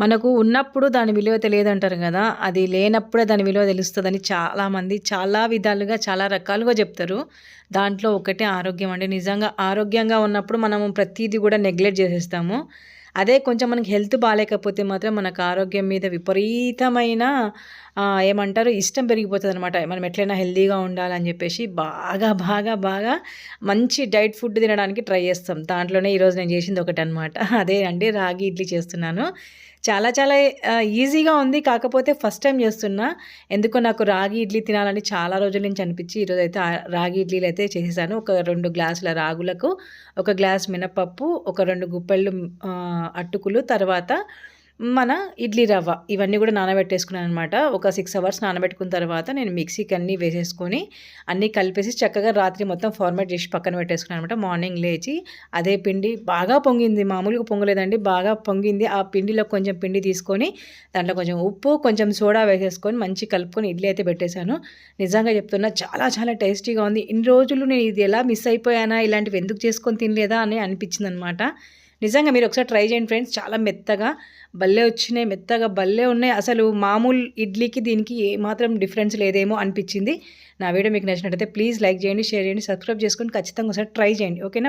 మనకు ఉన్నప్పుడు దాని విలువ తెలియదంటారు కదా. అది లేనప్పుడే దాని విలువ తెలుస్తుందని చాలామంది చాలా విధాలుగా చాలా రకాలుగా చెప్తారు. దాంట్లో ఒకటే ఆరోగ్యం అండి. నిజంగా ఆరోగ్యంగా ఉన్నప్పుడు మనము ప్రతిదీ కూడా నెగ్లెక్ట్ చేసేస్తాము. అదే కొంచెం మనకి హెల్త్ బాగాలేకపోతే మాత్రం మనకు ఆరోగ్యం మీద విపరీతమైన ఏమంటారు ఇష్టం పెరిగిపోతుంది అనమాట మనం ఎట్లయినా హెల్తీగా ఉండాలని చెప్పేసి బాగా బాగా బాగా మంచి డైట్ ఫుడ్ తినడానికి ట్రై చేస్తాం. దాంట్లోనే ఈరోజు నేను చేసింది ఒకటి అనమాట అదే అండి రాగి ఇడ్లీ చేస్తున్నాను. చాలా చాలా ఈజీగా ఉంది. కాకపోతే ఫస్ట్ టైం చేస్తున్నా. ఎందుకో నాకు రాగి ఇడ్లీ తినాలని చాలా రోజుల నుంచి అనిపించి ఈరోజు అయితే రాగి ఇడ్లీలు అయితే చేసేసాను. ఒక రెండు గ్లాసుల రాగులకు ఒక గ్లాస్ మినపప్పు ఒక రెండు గుప్పెళ్ళు అటుకులు తర్వాత మన ఇడ్లీ రవ్వ. ఇవన్నీ కూడా నానబెట్టేసుకున్నాను అనమాట ఒక సిక్స్ అవర్స్ నానబెట్టుకున్న తర్వాత నేను మిక్సీకి అన్నీ వేసేసుకొని అన్నీ కలిపేసి చక్కగా రాత్రి మొత్తం ఫార్మేట్ చేసి పక్కన పెట్టేసుకున్నాను అనమాట మార్నింగ్ లేచి అదే పిండి బాగా పొంగింది. మామూలుగా పొంగలేదండి. బాగా పొంగింది. ఆ పిండిలో కొంచెం పిండి తీసుకొని దాంట్లో కొంచెం ఉప్పు కొంచెం సోడా వేసేసుకొని మంచి కలుపుకొని ఇడ్లీ అయితే పెట్టేశాను. నిజంగా చెప్తున్నా చాలా చాలా టేస్టీగా ఉంది. ఇన్ని రోజులు నేను ఇది ఎలా మిస్ అయిపోయానా? ఇలాంటివి ఎందుకు చేసుకొని తినలేదా? అని అనిపించింది అనమాట నిజంగా మీరు ఒకసారి ట్రై చేయండి ఫ్రెండ్స్. చాలా మెత్తగా భలే వచ్చినాయి మెత్తగా భలే ఉన్నాయి. అసలు మామూలు ఇడ్లీకి దీనికి ఏమాత్రం డిఫరెన్స్ లేదేమో అనిపించింది. నా వీడియో మీకు నచ్చినట్టయితే ప్లీజ్ లైక్ చేయండి షేర్ చేయండి సబ్స్క్రైబ్ చేసుకొని ఖచ్చితంగా ఒకసారి ట్రై చేయండి. ఓకేనా?